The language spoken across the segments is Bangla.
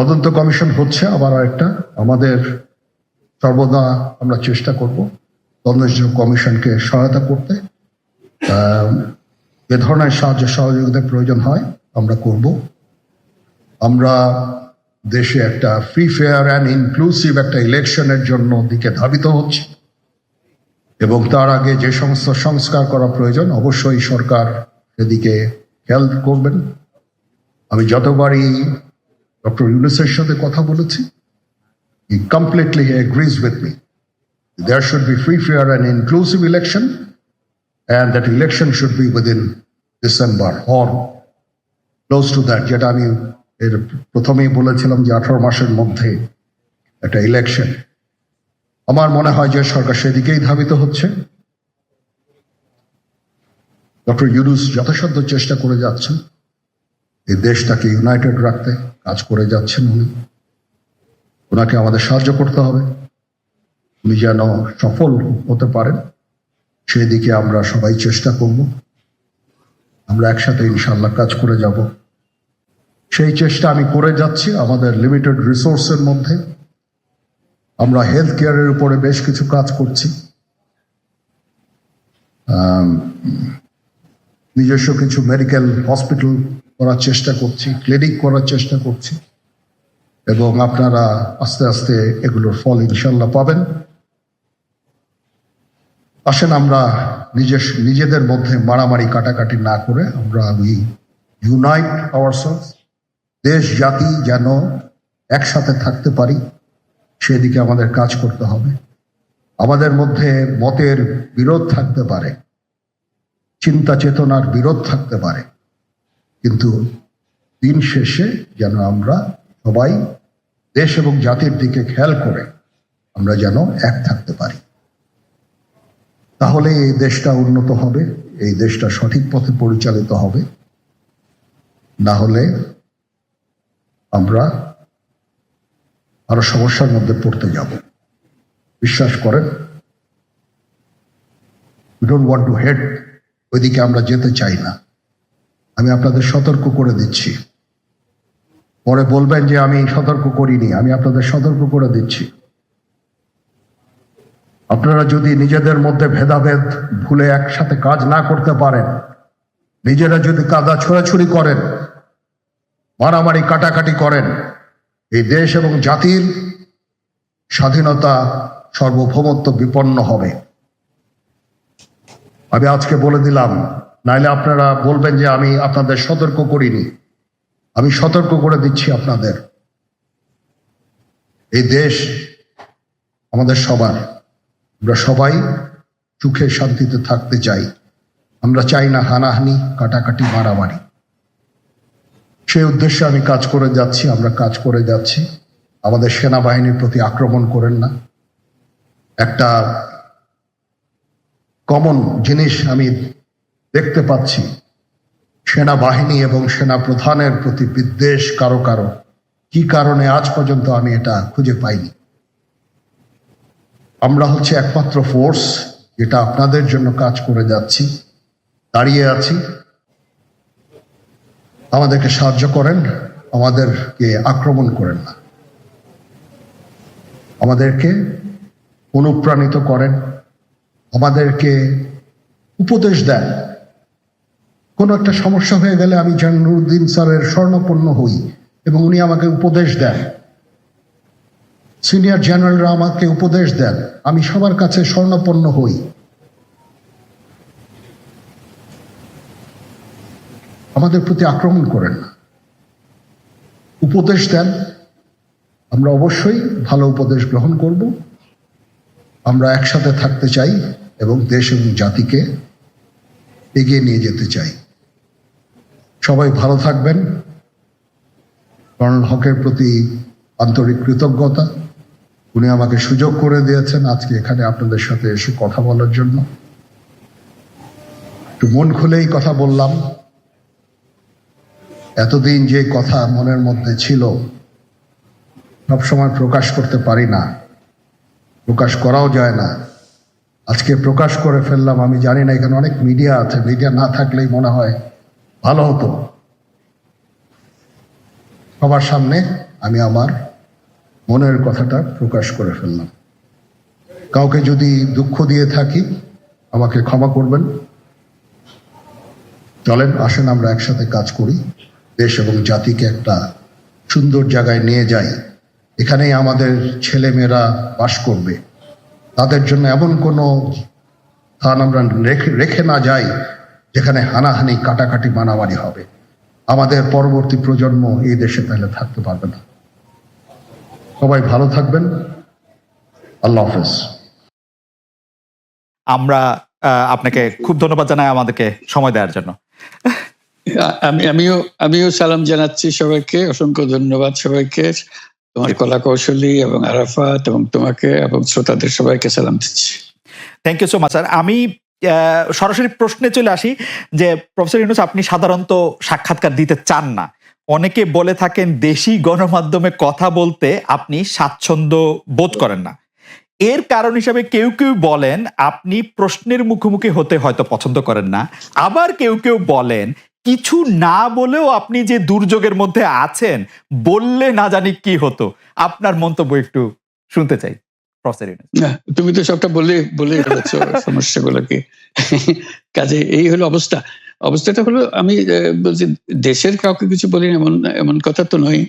তদন্ত কমিশন হচ্ছে আবার একটা আমাদের সর্বদা আমরা চেষ্টা করব তদন্ত কমিশনকে সহায়তা করতে। এ ধরনের সাহায্য সহযোগিতার প্রয়োজন হয়, আমরা করব। আমরা দেশে একটা ফ্রি ফেয়ার অ্যান্ড ইনক্লুসিভ একটা ইলেকশনের জন্য দিকে ধাবিত হচ্ছে। এবং তার আগে যে সমস্ত সংস্কার করা প্রয়োজন, অবশ্যই সরকার সেদিকে খেয়াল করবেন। আমি যতবারই ডক্টর ইউনুসের সাথে কথা বলেছি। He completely agrees with me there should be free, fair, and inclusive election and that election should be within December or close to that. যেটা আমি এর প্রথমেই বলেছিলাম যে আঠারো মাসের মধ্যে একটা ইলেকশন আমার মনে হয় যে সরকার সেদিকেই ধাবিত হচ্ছে। ডক্টর ইউনুস যথাসাধ্য চেষ্টা করে যাচ্ছেন। এই দেশটাকে ইউনাইটেড রাখতে কাজ করে যাচ্ছেন উনি। ওনাকে আমাদের সাহায্য করতে হবে। উনি যেন সফল হতে পারেন সেই দিকে আমরা সবাই চেষ্টা করব। আমরা একসাথে ইনশাল্লাহ কাজ করে যাব। সেই চেষ্টা আমি করে যাচ্ছি আমাদের লিমিটেড রিসোর্সের মধ্যে। আমরা হেলথ কেয়ারের উপরে বেশ কিছু কাজ করছি। নিজস্ব কিছু মেডিকেল হসপিটাল করার চেষ্টা করছি ক্লিনিক করার চেষ্টা করছি, এবং আপনারা আস্তে আস্তে এগুলোর ফল ইনশাল্লাহ পাবেন। আসেন আমরা নিজের, নিজেদের মধ্যে মারামারি কাটাকাটি না করে আমরা উই ইউনাইট আওয়ারসেলস দেশ, জাতি যেন একসাথে থাকতে পারি, সেদিকে আমাদের কাজ করতে হবে। আমাদের মধ্যে মতের বিরোধ থাকতে পারে চিন্তা চেতনার বিরোধ থাকতে পারে। কিন্তু দিন শেষে যেন আমরা সবাই দেশ এবং জাতির দিকে খেয়াল করে আমরা যেন এক থাকতে পারি। তাহলে এই দেশটা উন্নত হবে, এই দেশটা সঠিক পথে পরিচালিত হবে। না হলে আমরা আরও সমস্যার মধ্যে পড়তে যাব। বিশ্বাস করেন we don't want to head ওইদিকে আমরা যেতে চাই না। আমি আপনাদের সতর্ক করে দিচ্ছি। পরে বলবেন যে আমি সতর্ক করিনি, আমি আপনাদের সতর্ক করে দিচ্ছি। আপনারা যদি নিজেদের মধ্যে ভেদাভেদ ভুলে একসাথে কাজ না করতে পারেন, নিজেরা যদি কাদা ছোড়াছুড়ি করেন, মারামারি কাটাকাটি করেন, এই দেশ এবং জাতির স্বাধীনতা সার্বভৌমত্ব বিপন্ন হবে। আমি আজকে বলে দিলাম নাইলে আপনারা বলবেন যে আমি আপনাদের সতর্ক করিনি। আমি সতর্ক করে দিচ্ছি আপনাদের। এই দেশ আমাদের সবার। আমরা সবাই সুখে শান্তিতে থাকতে চাই। আমরা চাই না হানাহানি, কাটাকাটি, মারামারি। সেই উদ্দেশ্যে আমি কাজ করে যাচ্ছি, আমরা কাজ করে যাচ্ছি। আমাদের সেনাবাহিনীর প্রতি আক্রমণ করেন না। একটা কমন জিনিস আমি দেখতে পাচ্ছি। সেনাবাহিনী এবং সেনা প্রধানের প্রতি বিদ্বেষ কারও কারও। কি কারণে আজ পর্যন্ত আমি এটা খুঁজে পাইনি? আমরা হচ্ছে একমাত্র ফোর্স যেটা আপনাদের জন্য কাজ করে যাচ্ছি। দাঁড়িয়ে আছি। আমাদেরকে সাহায্য করেন, আমাদেরকে আক্রমণ করেন না। আমাদেরকে অনুপ্রাণিত করেন। আমাদেরকে উপদেশ দেন। কোনো একটা সমস্যা হয়ে গেলে আমি জানুরুদ্দিন স্যারের স্বর্ণপন্ন হই এবং উনি আমাকে উপদেশ দেন। সিনিয়র জেনারেলরা আমাকে উপদেশ দেন, আমি সবার কাছে স্বর্ণপন্ন হই। আমাদের প্রতি আক্রমণ করেন না। উপদেশ দেন, আমরা অবশ্যই ভালো উপদেশ গ্রহণ করব। আমরা একসাথে থাকতে চাই এবং দেশ এবং জাতিকে এগিয়ে নিয়ে যেতে চাই। সবাই ভালো থাকবেন। কর্নেল হকের প্রতি আন্তরিক কৃতজ্ঞতা। উনি আমাকে সুযোগ করে দিয়েছেন আজকে এখানে আপনাদের সাথে এসে কথা বলার জন্য। একটু মন খুলেই কথা বললাম। এতদিন যে কথা মনের মধ্যে ছিল, সবসময় প্রকাশ করতে পারি না। প্রকাশ করাও যায় না। আজকে প্রকাশ করে ফেললাম, আমি জানি না, এখানে অনেক মিডিয়া আছে, মিডিয়া না থাকলেই মনে হয় ভালো হতো। সবার সামনে আমি আমার মনের কথাটা প্রকাশ করে ফেললাম। কাউকে যদি দুঃখ দিয়ে থাকি, আমাকে ক্ষমা করবেন। চলেন, আসেন, আমরা একসাথে কাজ করি। দেশ এবং জাতিকে একটা সুন্দর জায়গায় নিয়ে যাই। এখানেই আমাদের ছেলেমেয়েরা বাস করবে। তাদের জন্য এমন কোনো স্থান আমরা রেখে রেখে না যাই। যেখানে হানাহানি কাটাকাটি মারামারি হবে। আমাদের পরবর্তী প্রজন্ম এই দেশে তাহলে থাকতে পারবে না। সবাই ভালো থাকবেন। আল্লাহ হাফেজ। আমরা আপনাকে খুব ধন্যবাদ জানাই আমাদেরকে সময় দেওয়ার জন্য। আমি আমিও আমিও সালাম জানাচ্ছি সবাইকে। অসংখ্য ধন্যবাদ সবাইকে। তোমার কলা কৌশলী এবং আরাফাত এবং তোমাকে এবং শ্রোতাদের সবাইকে সালাম দিচ্ছি। Thank you so much sir আমি সরাসরি প্রশ্নে চলে আসি যে প্রফেসর ইউনুস, আপনি সাধারণত সাক্ষাৎকার দিতে চান না। অনেকে বলে থাকেন দেশি গণমাধ্যমে কথা বলতে আপনি স্বাচ্ছন্দ্য বোধ করেন না। এর কারণ হিসাবে কেউ কেউ বলেন, আপনি প্রশ্নের মুখোমুখি হতে হয়তো পছন্দ করেন না। আবার কেউ কেউ বলেন, কিছু না বলেও আপনি যে দুর্যোগের মধ্যে আছেন, বললে না জানি কি হতো। আপনার মন্তব্য একটু শুনতে চাই। তুমি তো সবটা বলে বলে ফেলেছ কাজে এই হলো অবস্থা। অবস্থাটা হলো, আমি বলছি, দেশের কাউকে কিছু বলি এমন এমন কথা তো নয়।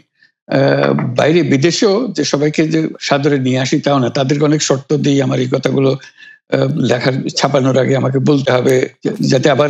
বাইরে বিদেশেও যে সবাইকে যে সাদরে নিয়ে আসি তাও না, তাদেরকে অনেক শর্ত দিই, আমার এই কথাগুলো লেখার, ছাপানোর আগে আমাকে বলতে হবে যাতে আবার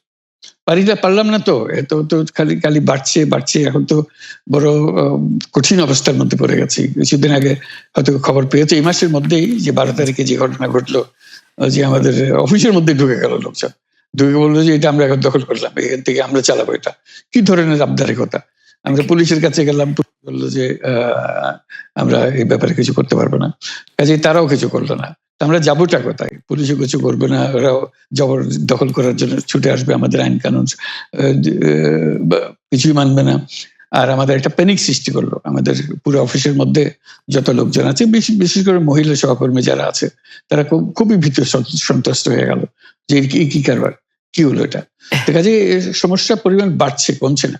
পারি পারলাম না তো এত তো খালি খালি বাড়ছে বাড়ছে, এখন তো বড় কঠিন অবস্থার মধ্যে পড়ে গেছি। কিছুদিন আগে হয়তো খবর পেয়েছে এই মাসের মধ্যেই যে বারো তারিখে যে ঘটনা ঘটলো যে আমাদের অফিসের মধ্যে ঢুকে গেল লোকজন। ঢুকে বলল যে এটা আমরা এখন দখল করলাম, এখান থেকে আমরা চালাবো এটা। কি ধরনের আবদারিকতা? আমরা পুলিশের কাছে গেলাম বলল যে আমরা এই ব্যাপারে কিছু করতে পারব না। কাজে তারাও কিছু করল না। আমরা যাবোটা কোথায়? পুলিশও কিছু করবে না ওরা জবর দখল করার জন্য ছুটে আসবে আমাদের আইন কানুন কিছুই মানবে না। আর আমাদের একটা প্যানিক সৃষ্টি করল। আমাদের পুরো অফিসের মধ্যে যত লোকজন আছে বিশেষ করে মহিলা সহকর্মী যারা আছে, তারা খুব, খুবই ভীত সন্ত- সন্ত্রস্ত হয়ে গেল। যে কি কারবার? কি হলো এটা? কাজে সমস্যার পরিমাণ বাড়ছে, কমছে না।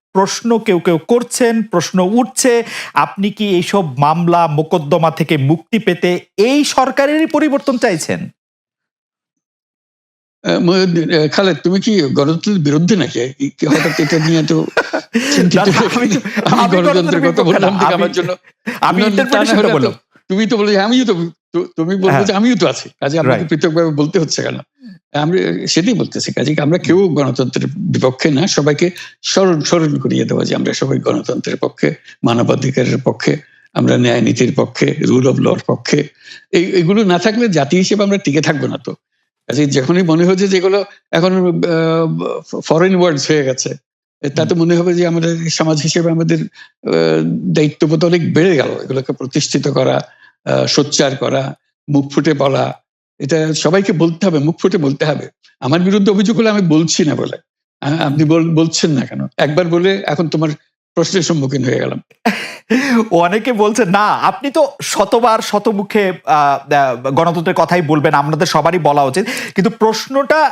প্রশ্ন কেউ কেউ করছেন প্রশ্ন উঠছে আপনি কি এইসব মামলা মোকদ্দমা থেকে মুক্তি পেতে এই সরকারেরই পরিবর্তন চাইছেন? খালেদ তুমি কি গণতন্ত্রের বিরুদ্ধে নাকি? হঠাৎ এটা নিয়ে তো চিন্তিত? না, না, আমি আমি আমি গণতন্ত্রের কথা বললাম আমার জন্য। আমি তুমি তো বলে আমিও তো তু- তুমি বলব হ্যাঁ। যে আমিও তো আছি। কাজে আমাকে. পৃথকভাবে বলতে হচ্ছে কেন? আমরা সেটাই বলতেছি কাজে আমরা কেউ গণতন্ত্রের বিপক্ষে না সবাইকে স্মরণ স্মরণ করিয়ে দেওয়া যে আমরা সবাই গণতন্ত্রের পক্ষে মানবাধিকারের পক্ষে আমরা ন্যায় নীতির পক্ষে রুল অফ লর পক্ষে। এই এগুলো না থাকলে জাতি হিসেবে আমরা টিকে থাকব না তো। কাজে যখনই মনে হচ্ছে যেগুলো এখন ফরেন ওয়ার্ডস হয়ে গেছে তাতে মনে হবে যে আমাদের সমাজ হিসেবে আমাদের আহ, দায়িত্ববোধ অনেক বেড়ে গেল। এগুলোকে প্রতিষ্ঠিত করা সোচ্চার করা, মুখ ফুটে বলা, এটা সবাইকে বলতে হবে, মুখ ফুটে বলতে হবে। আমার বিরুদ্ধে অভিযোগ হলে আমি বলছি না বলে। আপনি বল- বলছেন না কেন? একবার বলে এখন তোমার প্রশ্নের সম্মুখীন হয়ে গেলাম। অনেকে বলছে, না, আপনি তো শতবার শতমুখে গণতন্ত্রের কথাই বলবেন আমাদের সবারই বলা উচিত। কিন্তু প্রশ্নটা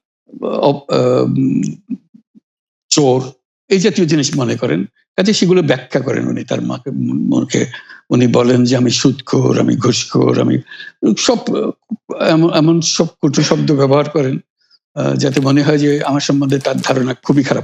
চোর এই জাতীয় জিনিস মনে করেন। কাজে সেগুলো ব্যাখ্যা করেন উনি তার মাকে, মনকে। উনি বলেন যে, আমি সুদখোর আমি ঘুষখোর, আমি সব, এমন- সব কটু শব্দ ব্যবহার করেন যাতে মনে হয় যে, আমার সম্বন্ধে তার ধারণা খুবই খারাপ।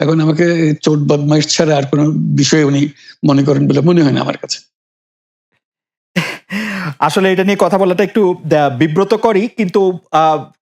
এখন আমাকে চোট বদমাইশ ছাড়া আর কোনো বিষয়ে উনি মনে করেন বলে মনে হয় না আমার কাছে। আসলে এটা নিয়ে কথা বলাটা একটু বিব্রত করি কিন্তু